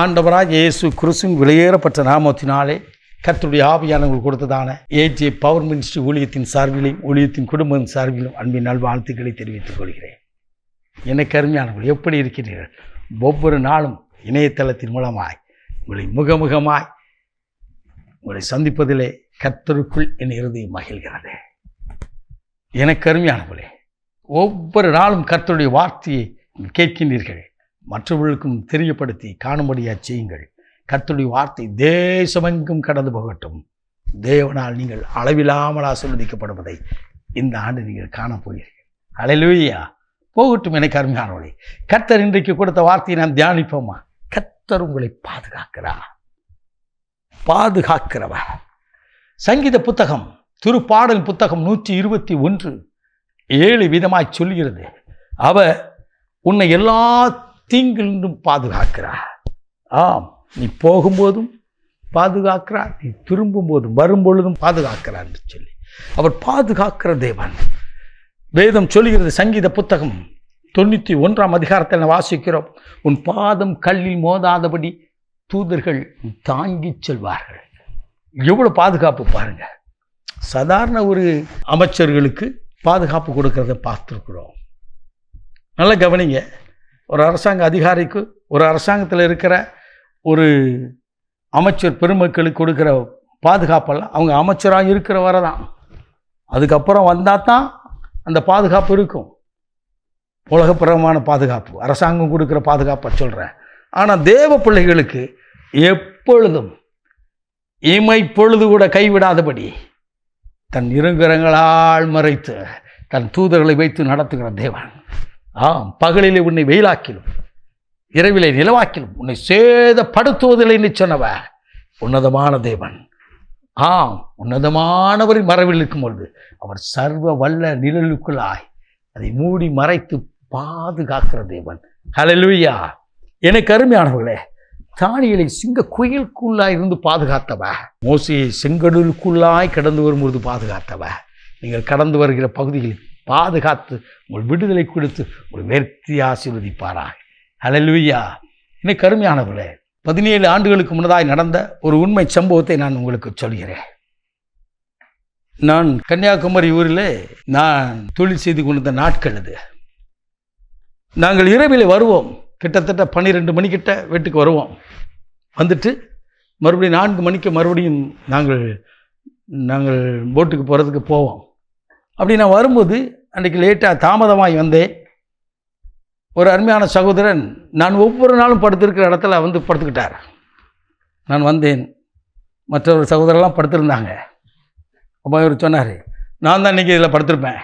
ஆண்டவராக இயேசு கிறிஸ்துவின் வெளியேறப்பட்ட நாமத்தினாலே கர்த்தருடைய ஆவியானவர்கள் கொடுத்ததான ஏஜே பவர் மினிஸ்ட்ரி ஊழியத்தின் சார்பிலும் ஊழியத்தின் குடும்பத்தின் சார்பிலும் அன்பின் நல்வாழ்த்துக்களை தெரிவித்துக் கொள்கிறேன். எனக்கு அருமையானவர்கள் எப்படி இருக்கிறீர்கள்? ஒவ்வொரு நாளும் இணையதளத்தின் மூலமாய் உங்களை முகமுகமாய் உங்களை சந்திப்பதிலே கர்த்தருக்குள் என் இறுதி மகிழ்கிறது. எனக்கு அருமையானவர்களே ஒவ்வொரு நாளும் கர்த்தருடைய வார்த்தையை கேட்கின்றீர்கள். மற்றவர்களுக்கும் தெரியப்படுத்தி காணும்படியாக செய்யுங்கள். கர்த்தருடைய வார்த்தை தேசமெங்கும் கடந்து போகட்டும். தேவனால் நீங்கள் அளவில்லாமல் ஆசீர்வதிக்கப்படுவதை இந்த ஆண்டு நீங்கள் காணப்போகிறீர்கள் அலையிலுயா போகட்டும் எனக்கு அருமையானவளை கர்த்தர் இன்றைக்கு கொடுத்த வார்த்தையை நான் தியானிப்போமா? கர்த்தர் உங்களை பாதுகாக்கிறார். பாதுகாக்கிறவர். சங்கீத புத்தகம் திருப்பாடல் புத்தகம் நூற்றி இருபத்தி ஒன்று ஏழு விதமாய் சொல்கிறது. அவர் உன்னை எல்லா தீங்கிலிருந்தும் பாதுகாக்கிறார். ஆம் நீ போகும்போதும் பாதுகாக்கிறார் நீ திரும்பும்போதும் வரும்பொழுதும் பாதுகாக்கிறார் என்று சொல்லி. அவர் பாதுகாக்கிற தேவன். வேதம் சொல்கிறது சங்கீத புத்தகம் தொண்ணூற்றி ஒன்றாம் அதிகாரத்தில் வாசிக்கிறோம் உன் பாதம் கல்லில் மோதாதபடி தூதர்கள் தாங்கிச் செல்வார்கள். எவ்வளோ பாதுகாப்பு பாருங்க. சாதாரண ஒரு அமைச்சர்களுக்கு பாதுகாப்பு கொடுக்கறத பார்த்துருக்குறோம். நல்லா கவனிங்க. ஒரு அரசாங்க அதிகாரிக்கு ஒரு அரசாங்கத்தில் இருக்கிற ஒரு அமைச்சர் பெருமக்களுக்கு கொடுக்குற பாதுகாப்பெல்லாம் அவங்க அமைச்சராக இருக்கிற வரை தான் அதுக்கப்புறம் வந்தால் தான் அந்த பாதுகாப்பு இருக்கும். உலகப்பிரமான பாதுகாப்பு அரசாங்கம் கொடுக்குற பாதுகாப்பை சொல்கிறேன் ஆனால் தேவ பிள்ளைகளுக்கு எப்பொழுதும் இமை பொழுது கூட கைவிடாதபடி தன் இருங்கரங்களால் மறைத்து தன் தூதர்களை வைத்து நடத்துகிற தேவன். ஆம் பகலிலே உன்னை வெயிலாக்கிலும் இரவிலே நிலவாக்கிலும் உன்னை சேதப்படுத்துவதில்லை என்று சொன்னவ உன்னதமான தேவன். ஆம் உன்னதமானவரின் மறைவில் இருக்கும் பொழுது அவர் சர்வ வல்ல நிழலுக்குள்ளாய் அதை மூடி மறைத்து பாதுகாக்கிற தேவன். ஹலலுயா எனக்கு அருமையானவர்களே தானியலை சிங்க குயிலுக்குள்ளாய் இருந்து பாதுகாத்தவ மோசியை செங்கடலுக்குள்ளாய் கடந்து வரும்பொழுது பாதுகாத்தவ நீங்கள் கடந்து வருகிற பகுதியில் பாதுகாத்து உங்கள் விடுதலை கொடுத்து ஒரு வெற்றி ஆசீர்வதிப்பாராக ஹalleluya இன்னும் கருமையானவர்களே பதினேழு ஆண்டுகளுக்கு முன்னதாய் நடந்த ஒரு உண்மை சம்பவத்தை நான் உங்களுக்கு சொல்கிறேன். நான் கன்னியாகுமரி ஊரில் நான் தொழில் செய்து கொண்டிருந்த நாட்கள் அது. நாங்கள் இரவில் வருவோம். கிட்டத்தட்ட பன்னிரெண்டு மணிக்கிட்ட வீட்டுக்கு வருவோம். வந்துட்டு மறுபடியும் நான்கு மணிக்கு மறுபடியும் நாங்கள் நாங்கள் போட்டுக்கு போகிறதுக்கு போவோம். அப்படி நான் வரும்போது அன்றைக்கு லேட்டாக தாமதமாகி வந்தேன். ஒரு அருமையான சகோதரன் நான் ஒவ்வொரு நாளும் படுத்திருக்கிற இடத்துல வந்து படுத்துக்கிட்டார். நான் வந்தேன். மற்ற ஒரு சகோதரெல்லாம் படுத்திருந்தாங்க. அப்போ இவர் சொன்னார் நான் தான் இன்றைக்கி இதில் படுத்திருப்பேன்.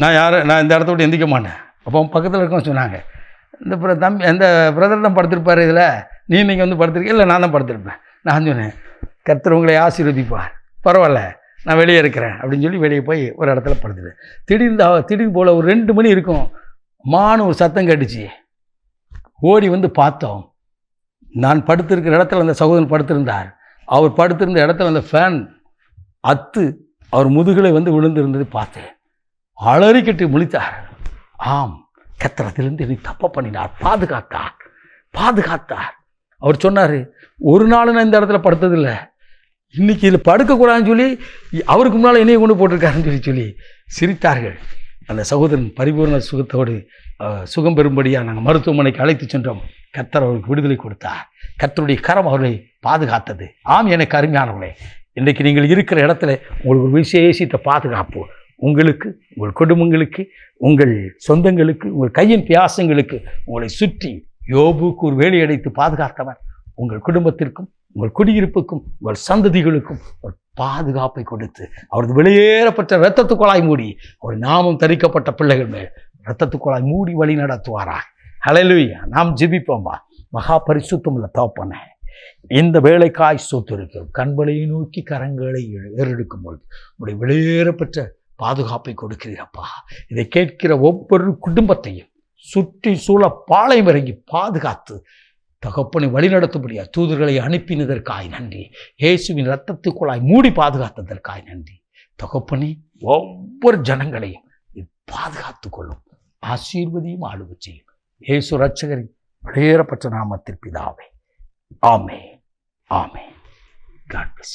நான் யார் நான் இந்த இடத்த விட்டு எந்திக்க மாட்டேன். அப்போ பக்கத்தில் இருக்கவங்க சொன்னாங்க இந்த தம்பி இந்த பிரதர் தான் படுத்திருப்பார் இதில். நீ நீங்கள் வந்து படுத்திருக்க இல்லை நான் தான் படுத்திருப்பேன். நான் சொன்னேன் கர்த்தர் உங்களை ஆசீர்வதிப்பார். பரவாயில்ல. நான் வெளியே இருக்கிறேன் அப்படின்னு சொல்லி வெளியே போய் ஒரு இடத்துல படுத்துட்டேன். திடீர்னு திடீர்னு போல் ஒரு ரெண்டு மணி இருக்கும். மானு ஒரு சத்தம் கட்டுச்சு. ஓடி வந்து பார்த்தோம். நான் படுத்திருக்கிற இடத்துல அந்த சகோதரன் படுத்திருந்தார். அவர் படுத்திருந்த இடத்துல அந்த ஃபேன் அத்து அவர் முதுகில் வந்து விழுந்திருந்தது பார்த்தேன். அலறிக்கிட்டு முழித்தார். ஆம் கத்திரத்திலிருந்து என்னை தப்ப பண்ணினார். பாதுகாத்தார். பாதுகாத்தார். அவர் சொன்னார் ஒரு நாள் நான் இந்த இடத்துல படுத்ததில்லை. இன்னைக்கு இதில் படுக்கக்கூடாதுன்னு சொல்லி அவருக்கு முன்னால் என்னையை கொண்டு போட்டிருக்காருன்னு சொல்லி சொல்லி சிரித்தார்கள். அந்த சகோதரன் பரிபூர்ண சுகத்தோடு சுகம் பெறும்படியாக நாங்கள் மருத்துவமனைக்கு அழைத்து சென்றோம். கர்த்தர் அவருக்கு விடுதலை கொடுத்தார். கர்த்தருடைய கரம் அவர்களை பாதுகாத்தது. ஆம் எனக்கு அருமையானவர்களே இன்றைக்கு நீங்கள் இருக்கிற இடத்துல உங்களுக்கு ஒரு விசேஷித்த பாதுகாப்பு. உங்களுக்கு உங்கள் குடும்பங்களுக்கு உங்கள் சொந்தங்களுக்கு உங்கள் கையின் பியாசங்களுக்கு உங்களை சுற்றி யோபுக்கு ஒரு வேலை அடைத்து பாதுகாத்தவர். உங்கள் குடும்பத்திற்கும் உங்கள் குடியிருப்புக்கும் உங்கள் சந்ததிகளுக்கும் ஒரு பாதுகாப்பை கொடுத்து அவரது வெளியேறப்பட்ட இரத்தத்துக்குழாய் மூடி அவர் நாமம் தரிக்கப்பட்ட பிள்ளைகள் மேல் இரத்தத்துக்குழாய் மூடி வழி நடத்துவாரா? ஹலலுயா நாம் ஜிபிப்போம்பா மகா பரிசுத்தம் இல்லை தோப்பன இந்த வேலைக்காய் சொத்து இருக்கிறோம் கண்களை நோக்கி கரங்களை ஏறெடுக்கும் பொழுது உடைய வெளியேறப்பட்ட பாதுகாப்பை கொடுக்கிறீரப்பா. இதை கேட்கிற ஒவ்வொரு குடும்பத்தையும் சுற்றி சூழ பாளையம் இறங்கி பாதுகாத்து தகப்பனை வழிநடத்தும்படியா தூதர்களை அனுப்பினதற்காய் நன்றி. இயேசுவின் இரத்தத்துக்குள்ளாய் மூடி பாதுகாத்ததற்காய் நன்றி. தகப்பனே ஒவ்வொரு ஜனங்களையும் பாதுகாத்து கொள்ளும். ஆசீர்வதியும் ஆளுகை செய்யும். இயேசு ரட்சகரின் வெளியேறப்பட்ட நாமத்தில் பிதாவே. ஆமே ஆமே காட் bless